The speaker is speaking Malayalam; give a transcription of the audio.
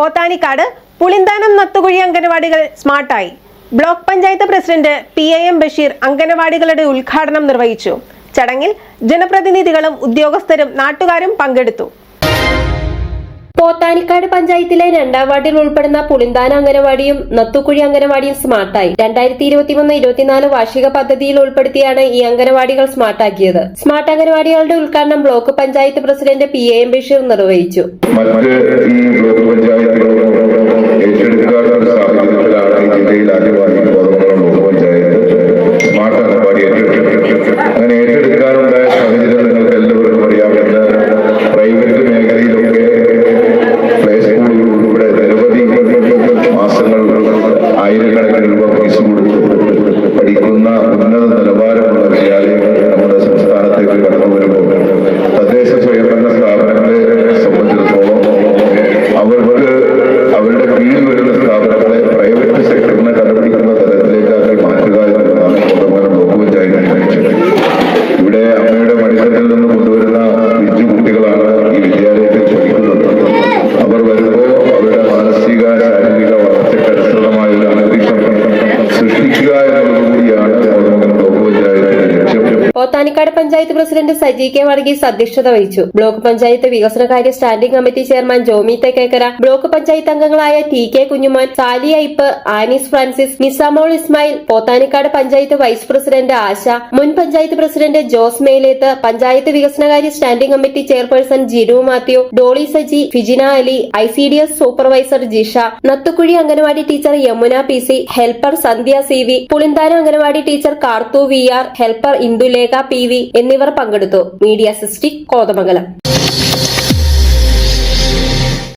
പോത്താനിക്കാട് പുളിന്താനം നത്തുകുഴി അംഗനവാടികൾ സ്മാർട്ടായി. Block panchayat president P A M Basheer അംഗനവാടികളുടെ ഉദ്ഘാടനം നിർവഹിച്ചു. ചടങ്ങിൽ ജനപ്രതിനിധികളും ഉദ്യോഗസ്ഥരും നാട്ടുകാരും പങ്കെടുത്തു. പോത്താനിക്കാട് പഞ്ചായത്തിലെ രണ്ടാം വാർഡിൽ ഉൾപ്പെടുന്ന പുളിന്താന അംഗനവാടിയും നത്തുക്കുഴി അംഗനവാടിയും സ്മാർട്ടായി. രണ്ടായിരത്തി ഇരുപത്തിമൂന്ന് ഇരുപത്തിനാല് വാർഷിക പദ്ധതിയിൽ ഉൾപ്പെടുത്തിയാണ് ഈ അംഗനവാടികൾ സ്മാർട്ടാക്കിയത്. സ്മാർട്ട് അംഗനവാടികളുടെ ഉദ്ഘാടനം block panchayat president P A M Basheer നിർവഹിച്ചു. മറ്റ് ഈ block Gracias. Pothanikkad panchayat president Saji K Varghese അധ്യക്ഷത വഹിച്ചു. ബ്ലോക്ക് പഞ്ചായത്ത് വികസനകാര്യ standing committee chairman Jomy Thekkekkara block panchayat അംഗങ്ങളായ T K Kunjumon Sally Aip Anees Francis Nisamol Ismail Pothanikkad panchayat vice president Asha മുൻ പഞ്ചായത്ത് പ്രസിഡന്റ് ജോസ് മേലേത്ത് പഞ്ചായത്ത് വികസനകാര്യ standing committee chairperson Jinu Mathew Dolly Saji Fijina Ali I C D S supervisor Jisha Nathukuzhi anganwadi teacher Yamuna P C helper Sandhya C V Pulinthana anganwadi teacher Karthu V R helper Indulekha P V എന്നിവർ പങ്കെടുത്തു. മീഡിയ സിസ്റ്റിക് കോതമംഗലം.